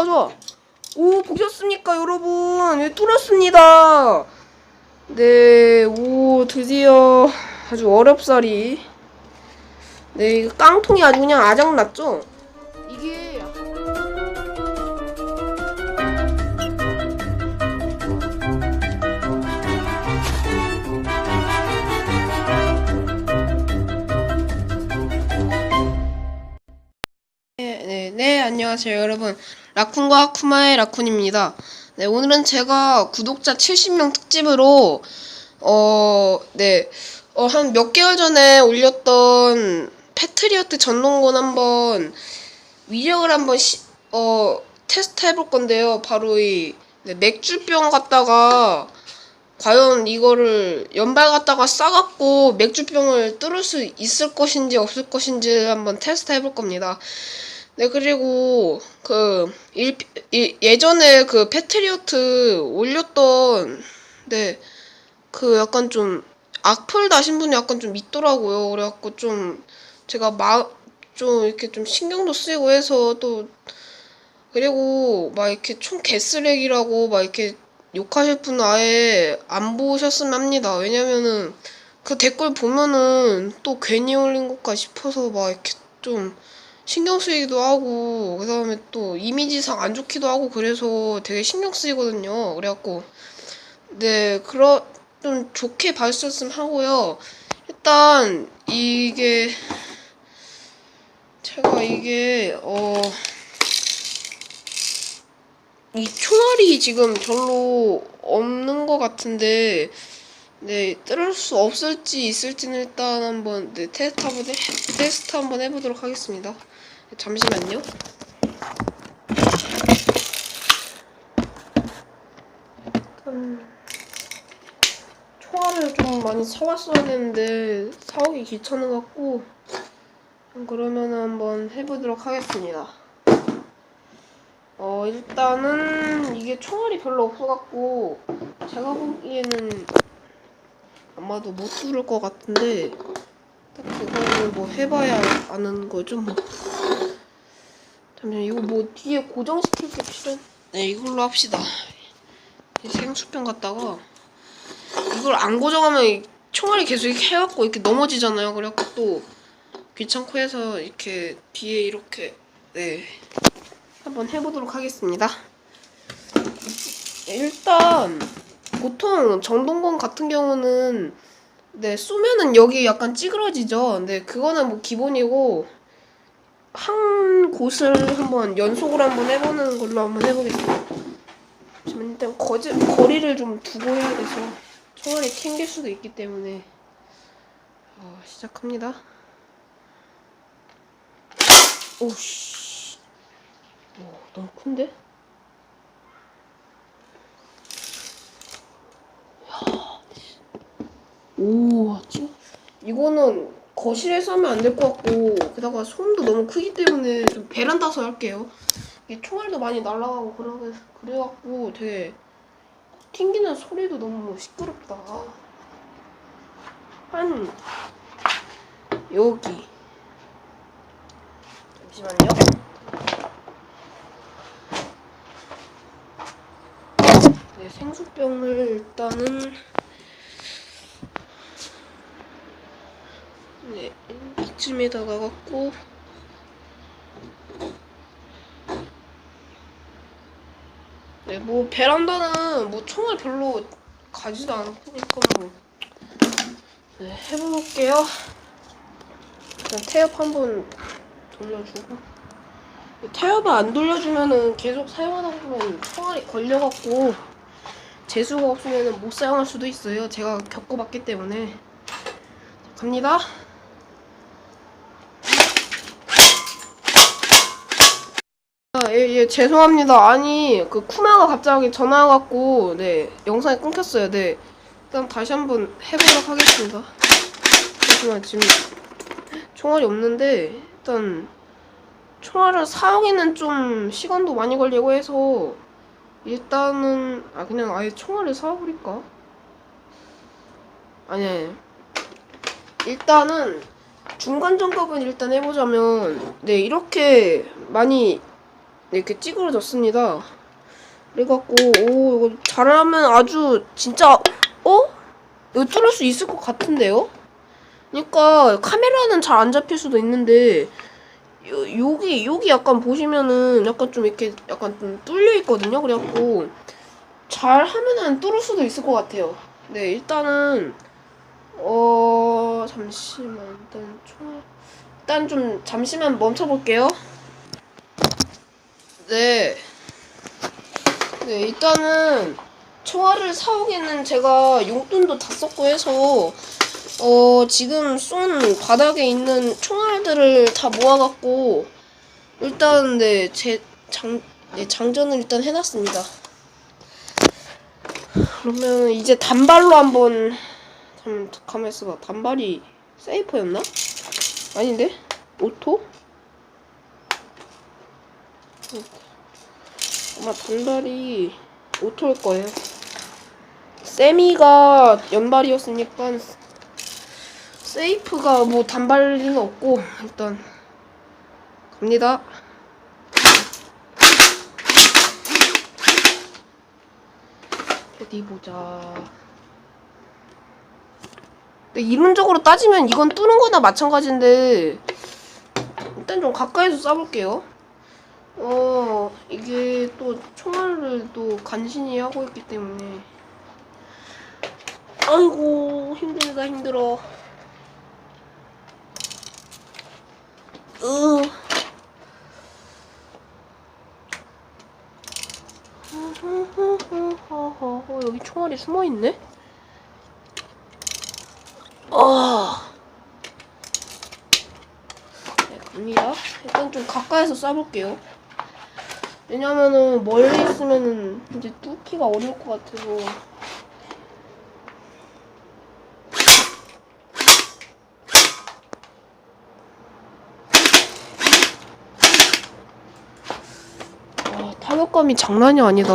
좋아 좋아 오 보셨습니까 여러분? 예, 뚫었습니다. 네오 드디어 아주 어렵사리. 네 깡통이 아주 그냥 아작났죠? 이게 네, 네, 네, 안녕하세요, 여러분. 라쿤과 쿠마의 라쿤입니다. 네, 오늘은 제가 구독자 70명 특집으로, 어, 네, 어, 한 몇 개월 전에 올렸던 패트리어트 전동곤 한번, 위력을 한번, 시, 어, 테스트 해볼 건데요. 바로 이, 네, 맥주병 갖다가, 과연 이거를 연발 갖다가 싸갖고 맥주병을 뚫을 수 있을 것인지 없을 것인지 한번 테스트 해볼 겁니다. 네 그리고 그 일, 일- 예전에 그 패트리어트 올렸던 네 그 약간 좀 악플 다신 분이 약간 좀 있더라고요. 그래갖고 좀 제가 마 좀 이렇게 좀 신경도 쓰이고 해서 또 그리고 막 이렇게 총 개쓰레기라고 막 이렇게 욕하실 분은 아예 안 보셨으면 합니다. 왜냐면은 그 댓글 보면은 또 괜히 올린 것까 싶어서 막 이렇게 좀 신경 쓰이기도 하고 그 다음에 또 이미지상 안 좋기도 하고 그래서 되게 신경 쓰이거든요. 그래갖고 네 그러 좀 좋게 봐주셨으면 하고요. 일단 이게 제가 이게 어. 이 총알이 지금 별로 없는 것 같은데 네 뚫을 수 없을지 있을지는 일단 한번 네, 테스트 한번 해, 테스트 한번 해보도록 하겠습니다. 잠시만요. 일단 총알을 좀 많이 사왔어야 되는데 사오기 귀찮은 것 같고 그러면 한번 해보도록 하겠습니다. 어 일단은 이게 총알이 별로 없어갖고 제가 보기에는 아마도 못 뚫을 것 같은데 딱 그거는 뭐 해봐야 아는 거죠 뭐 잠시만 이거 뭐 뒤에 고정시킬 게 필요 네 이걸로 합시다 이 생수병 갖다가 이걸 안 고정하면 이 총알이 계속 이렇게 해갖고 이렇게 넘어지잖아요 그래갖고 또 귀찮고 해서 이렇게 뒤에 이렇게 네 한번 해보도록 하겠습니다. 일단 보통 전동건 같은 경우는 네 쏘면은 여기 약간 찌그러지죠. 네 그거는 뭐 기본이고 한 곳을 한번 연속으로 한번 해보는 걸로 한번 해보겠습니다. 지금 일단 거지, 거리를 좀 두고 해야 돼서 총알이 튕길 수도 있기 때문에 어, 시작합니다. 오씨. 오, 너무 큰데? 오, 진 이거는 거실에서 하면 안 될 것 같고 게다가 소음도 너무 크기 때문에 좀 베란다서 할게요. 이게 총알도 많이 날아가고 그러, 그래갖고 되게 튕기는 소리도 너무 시끄럽다. 한 여기 잠시만요. 네, 생수병을 일단은 네, 이 쯤에다가 갖고 네, 뭐 베란다는 뭐 총을 별로 가지도 않으니까 뭐 네, 해볼게요. 일단 태엽 한번 돌려주고 태엽을 안 돌려주면은 계속 사용하다 보면 총알이 걸려갖고 재수가 없으면 못 사용할 수도 있어요. 제가 겪어봤기 때문에. 자, 갑니다. 아, 예, 예, 죄송합니다. 아니, 그 쿠마가 갑자기 전화 와갖고, 네, 영상이 끊겼어요. 네. 일단 다시 한번 해보도록 하겠습니다. 잠시만, 지금 총알이 없는데, 일단, 총알을 사용에는 좀 시간도 많이 걸리고 해서, 일단은 아 그냥 아예 총알을 사버릴까? 아니 아니 일단은 중간 점검은 일단 해보자면 네 이렇게 많이 이렇게 찌그러졌습니다. 그래갖고 오 이거 잘하면 아주 진짜 어? 이거 뚫을 수 있을 것 같은데요? 그러니까 카메라는 잘 안 잡힐 수도 있는데 요, 여기 여기 약간 보시면은 약간 좀 이렇게 약간 좀 뚫려 있거든요. 그래갖고 잘 하면은 뚫을 수도 있을 것 같아요. 네 일단은 어 잠시만 일단 총 일단 좀 잠시만 멈춰 볼게요. 네. 네, 일단은 총알을 사오기는 제가 용돈도 다 썼고 해서 어 지금 쏜 바닥에 있는 총알들을 다 모아갖고 일단 네 제 장 네, 장전을 일단 해놨습니다. 그러면 이제 단발로 한번 잠 가만 있어봐 단발이 세이퍼였나? 아닌데 오토? 아마 단발이 오토일 거예요. 세미가 연발이었으니까 세이프가 뭐 단발리는 없고 일단 갑니다. 어디 보자. 근데 이론적으로 따지면 이건 뚫는 거나 마찬가지인데 일단 좀 가까이서 쏴볼게요. 어 이게 또 총알을 또 간신히 하고 있기 때문에 아이고 힘들다 힘들어 으 어, 여기 총알이 숨어 있네. 아, 네, 갑니다. 일단 좀 가까이서 쏴볼게요. 왜냐면은 멀리 있으면은 이제 뚫기가 어려울 것 같아서. 와 타격감이 장난이 아니다.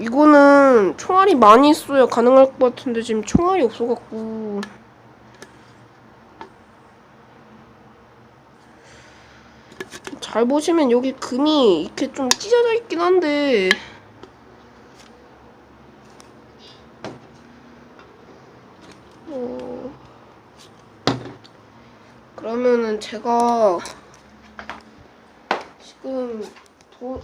이거는 총알이 많이 있어야 가능할 것 같은데 지금 총알이 없어갖고 잘 보시면 여기 금이 이렇게 좀 찢어져 있긴 한데 어... 그러면은 제가 지금 돈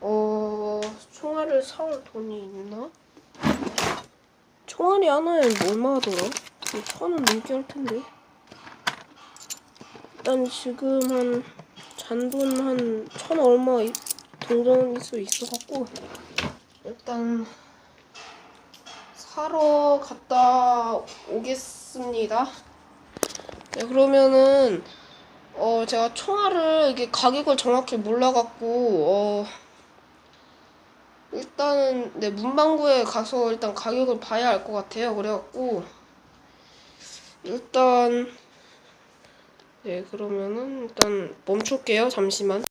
어... 총알을 사올 돈이 있나? 총알이 하나에 얼마 하더라? 천원 넘게 할 텐데. 일단 지금 한 잔돈 한 천 얼마 이- 동전일 수 있어갖고 일단 사러 갔다 오겠습니다. 네 그러면은 어 제가 총알을 이게 가격을 정확히 몰라갖고 어 일단은 네 문방구에 가서 일단 가격을 봐야 알 것 같아요. 그래갖고 일단 네, 그러면은 일단 멈출게요. 잠시만.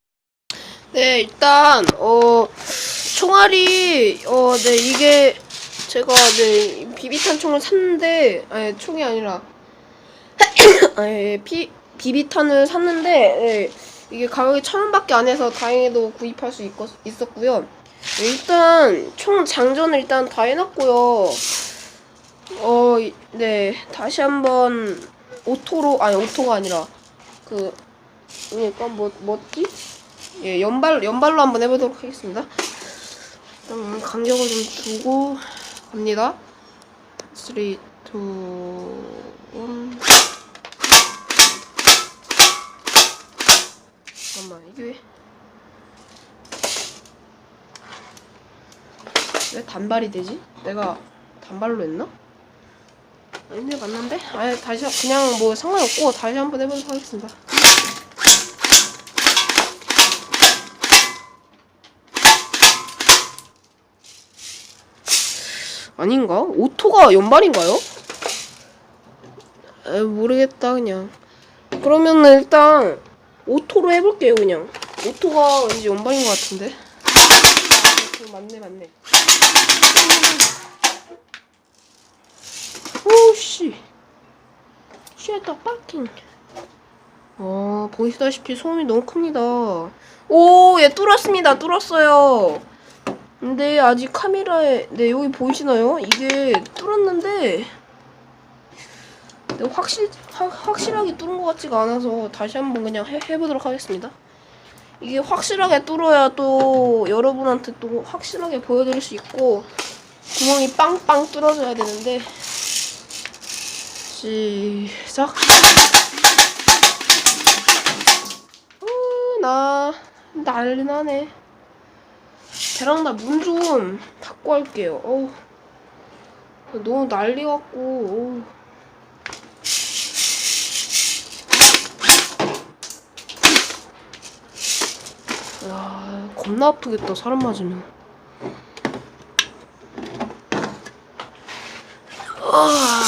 네, 일단 어 총알이 어 네, 이게 제가 네 비비탄 총을 샀는데 아니 총이 아니라 아니 비 비비탄을 샀는데 네, 이게 가격이 천 원밖에 안 해서 다행히도 구입할 수 있, 있었고요. 네, 일단 총 장전을 일단 다 해놨고요. 어, 이- 네 다시 한번 오토로 아니 오토가 아니라 그 그러니까 뭐 뭐지? 예 연발 연발로 한번 해보도록 하겠습니다. 일단 간격을 좀 주고 갑니다. 3, 2, 1 잠깐만 이게 왜, 왜 단발이 되지? 내가 단발로 했나? 아닌데 맞는데? 아 다시 한- 그냥 뭐 상관없고 다시 한번 해보도록 하겠습니다. 아닌가? 오토가 연발인가요? 에 모르겠다 그냥. 그러면은 일단 오토로 해볼게요 그냥. 오토가 왠지 연발인 것 같은데. 아, 맞네 맞네. 오씨. 쉣더 파킹. 어, 보시다시피 소음이 너무 큽니다. 오, 예, 뚫었습니다. 뚫었어요. 근데 아직 카메라에, 네, 여기 보이시나요? 이게 뚫었는데, 네, 확실, 확, 확실하게 뚫은 것 같지가 않아서 다시 한번 그냥 해, 해보도록 하겠습니다. 이게 확실하게 뚫어야 또 여러분한테 또 확실하게 보여드릴 수 있고, 구멍이 빵빵 뚫어져야 되는데, 시작. 우, 나 난리 나네. 베란다 문 좀 닫고 할게요. 어우, 너무 난리 같고. 어우. 야, 겁나 아프겠다 사람 맞으면. 아.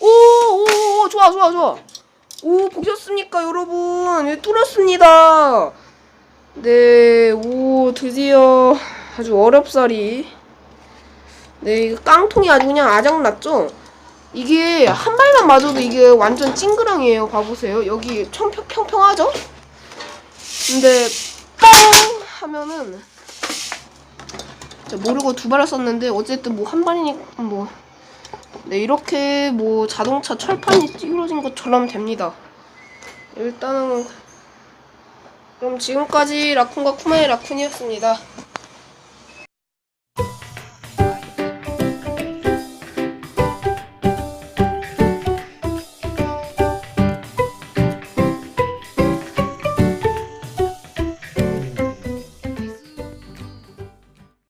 오, 오, 오, 좋아, 좋아, 좋아. 오, 보셨습니까, 여러분? 예, 뚫었습니다. 네, 오, 드디어 아주 어렵사리. 네, 이거 깡통이 아주 그냥 아작났죠? 이게 한 발만 맞아도 이게 완전 찡그랑이에요. 봐보세요. 여기 평평, 평평하죠? 근데, 빵! 하면은, 모르고 두 발을 썼는데, 어쨌든 뭐 한 발이니까 뭐. 네, 이렇게 뭐 자동차 철판이 찌그러진 것처럼 됩니다. 일단은 그럼 지금까지 라쿤과 쿠마의 라쿤이었습니다.